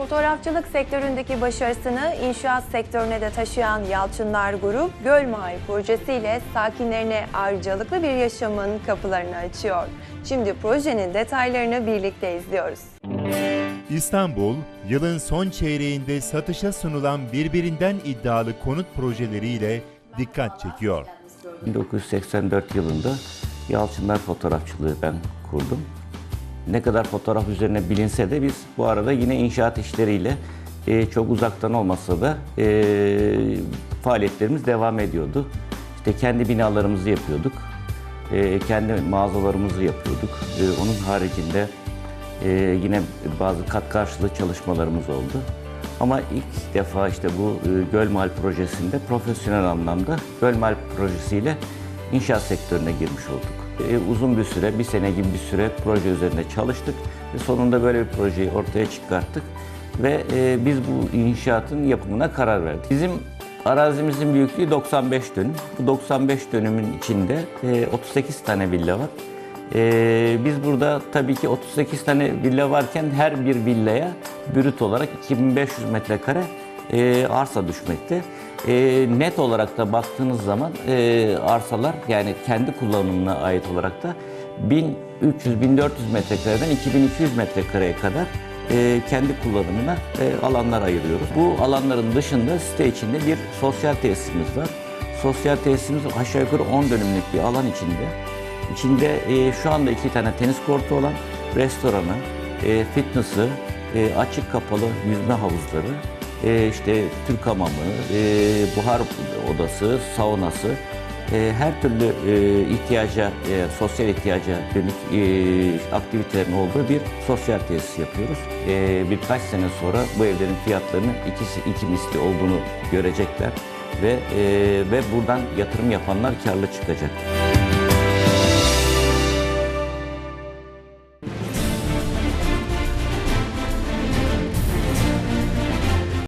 Fotoğrafçılık sektöründeki başarısını inşaat sektörüne de taşıyan Yalçınlar Grup, Göl Mahalle projesiyle sakinlerine ayrıcalıklı bir yaşamın kapılarını açıyor. Şimdi projenin detaylarını birlikte izliyoruz. İstanbul, yılın son çeyreğinde satışa sunulan birbirinden iddialı konut projeleriyle dikkat çekiyor. 1984 yılında Yalçınlar Fotoğrafçılığı ben kurdum. Ne kadar fotoğraf üzerine bilinse de biz bu arada yine inşaat işleriyle e, çok uzaktan olmasa da e, faaliyetlerimiz devam ediyordu. İşte kendi binalarımızı yapıyorduk, e, kendi mağazalarımızı yapıyorduk. E, onun haricinde e, yine bazı kat karşılığı çalışmalarımız oldu. Ama ilk defa işte bu e, Gölmal projesinde profesyonel anlamda Gölmal projesiyle inşaat sektörüne girmiş olduk. E, uzun bir süre, bir sene gibi bir süre proje üzerinde çalıştık ve sonunda böyle bir projeyi ortaya çıkarttık ve e, biz bu inşaatın yapımına karar verdik. Bizim arazimizin büyüklüğü 95 dönüm. Bu 95 dönümün içinde e, 38 tane villa var. Biz burada tabii ki 38 tane villa varken her bir villaya brüt olarak 2500 metrekare e, arsa düşmekte. E, net olarak da baktığınız zaman e, arsalar yani kendi kullanımına ait olarak da 1300-1400 metrekareden 2200 metrekareye kadar e, kendi kullanımına e, alanlar ayırıyoruz. Bu alanların dışında site içinde bir sosyal tesisimiz var. Sosyal tesisimiz aşağı yukarı 10 dönümlük bir alan içinde. İçinde e, şu anda iki tane tenis kortu olan restoranı, e, fitness'ı, e, açık kapalı yüzme havuzları, e, işte Türk hamamı, e, buhar odası, saunası, e, her türlü e, ihtiyaca, e, sosyal ihtiyaca dönük e, aktivitelerin olduğu bir sosyal tesis yapıyoruz. E, birkaç sene sonra bu evlerin fiyatlarının ikisi iki misli olduğunu görecekler ve e, ve buradan yatırım yapanlar karlı çıkacak.